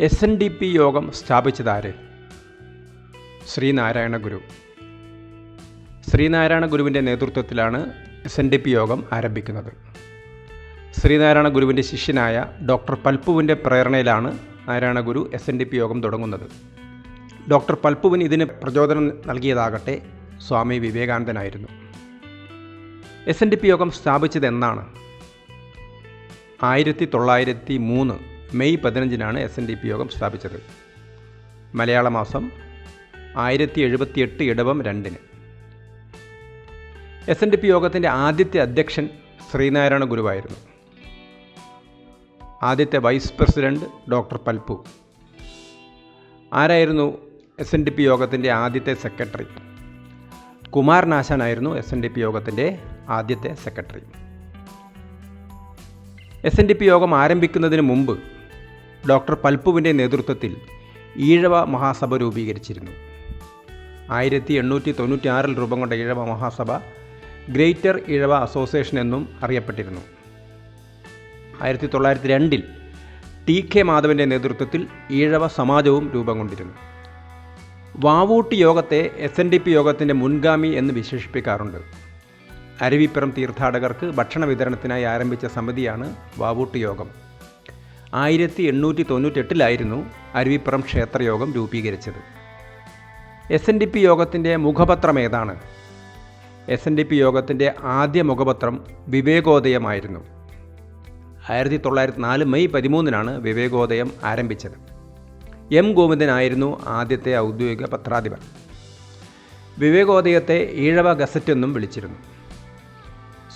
S N D P യോഗം സ്ഥാപിച്ചതാര്? ശ്രീനാരായണ ഗുരു. ശ്രീനാരായണ ഗുരുവിന്റെ നേതൃത്വത്തിലാണ് എസ് എൻ ഡി പി യോഗം ആരംഭിക്കുന്നത്. ശ്രീനാരായണ ഗുരുവിന്റെ ശിഷ്യനായ doctor പൽപ്പുവിന്റെ പ്രേരണയിലാണ് Narayana Guru S N D P യോഗം തുടങ്ങുന്നത്. ഡോക്ടർ പൽപ്പുവിന് ഇതിന് പ്രചോദനം നൽകിയതാകട്ടെ സ്വാമി വിവേകാനന്ദനായിരുന്നു. എസ് എൻ ഡി പി യോഗം സ്ഥാപിച്ചത് എന്നാണ് ആയിരത്തി തൊള്ളായിരത്തി മൂന്ന് മെയ് പതിനഞ്ചിനാണ് എസ് എൻ ഡി പി യോഗം സ്ഥാപിച്ചത്. മലയാള മാസം ആയിരത്തി എഴുപത്തിയെട്ട് ഇടവം രണ്ടിന്. എസ് എൻ ഡി പി യോഗത്തിന്റെ ആദ്യത്തെ അധ്യക്ഷൻ ശ്രീനാരായണ ഗുരുവായിരുന്നു. ആദ്യത്തെ വൈസ് പ്രസിഡന്റ് ഡോക്ടർ പൽപ്പു. ആരായിരുന്നു എസ് എൻ ഡി പി യോഗത്തിന്റെ ആദ്യത്തെ സെക്രട്ടറി? കുമാരനാശാനായിരുന്നു എസ് എൻ ഡി പി യോഗത്തിന്റെ ആദ്യത്തെ secretary. S N D P യോഗം ആരംഭിക്കുന്നതിന് മുമ്പ് ഡോക്ടർ പൽപ്പുവിന്റെ നേതൃത്വത്തിൽ ഈഴവ മഹാസഭ രൂപീകരിച്ചിരുന്നു. ആയിരത്തി എണ്ണൂറ്റി തൊണ്ണൂറ്റി ആറിൽ രൂപം കൊണ്ട ഈഴവ മഹാസഭ ഗ്രേറ്റർ ഈഴവ അസോസിയേഷൻ എന്നും അറിയപ്പെട്ടിരുന്നു. ആയിരത്തി തൊള്ളായിരത്തി രണ്ടിൽ ടി കെ മാധവന്റെ നേതൃത്വത്തിൽ ഈഴവ സമാജവും രൂപം കൊണ്ടിരുന്നു. വാവൂട്ടി യോഗത്തെ എസ് എൻ ഡി പി യോഗത്തിന്റെ മുൻഗാമി എന്ന് വിശേഷിപ്പിക്കാറുണ്ട്. അരുവിപ്പുറം തീർത്ഥാടകർക്ക് ഭക്ഷണ വിതരണത്തിനായി ആരംഭിച്ച സമിതിയാണ് വാവൂട്ടി യോഗം. ആയിരത്തി എണ്ണൂറ്റി തൊണ്ണൂറ്റെട്ടിലായിരുന്നു അരുവിപ്പുറം ക്ഷേത്രയോഗം രൂപീകരിച്ചത്. എസ് എൻ ഡി പി യോഗത്തിന്റെ മുഖപത്രം ഏതാണ്? എസ് എൻ ഡി പി യോഗത്തിന്റെ ആദ്യ മുഖപത്രം വിവേകോദയമായിരുന്നു. ആയിരത്തി തൊള്ളായിരത്തി നാല് മെയ് പതിമൂന്നിനാണ് വിവേകോദയം ആരംഭിച്ചത്. എം ഗോവിന്ദനായിരുന്നു ആദ്യത്തെ ഔദ്യോഗിക പത്രാധിപർ വിവേകോദയത്തെ ഈഴവ ഗസറ്റെന്നും വിളിച്ചിരുന്നു.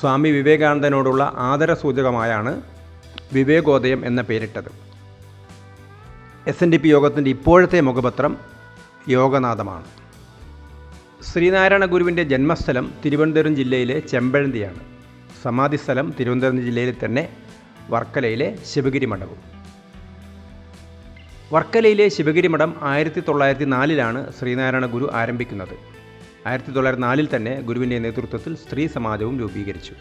സ്വാമി വിവേകാനന്ദനോടുള്ള ആദരസൂചകമായാണ് വിവേകോദയം എന്ന പേരിട്ടത്. എസ് എൻ ഡി പി യോഗത്തിന്റെ ഇപ്പോഴത്തെ മുഖപത്രം യോഗനാഥമാണ്. ശ്രീനാരായണ ഗുരുവിന്റെ ജന്മസ്ഥലം തിരുവനന്തപുരം ജില്ലയിലെ ചെമ്പഴന്തിയാണ്. സമാധിസ്ഥലം തിരുവനന്തപുരം ജില്ലയിൽ തന്നെ വർക്കലയിലെ ശിവഗിരി മഠവും. വർക്കലയിലെ ശിവഗിരി മഠം ആയിരത്തി തൊള്ളായിരത്തി നാലിലാണ് ശ്രീനാരായണ ഗുരു ആരംഭിക്കുന്നത്. ആയിരത്തി തൊള്ളായിരത്തി നാലിൽ തന്നെ ഗുരുവിന്റെ നേതൃത്വത്തിൽ സ്ത്രീ സമാജവും രൂപീകരിച്ചു.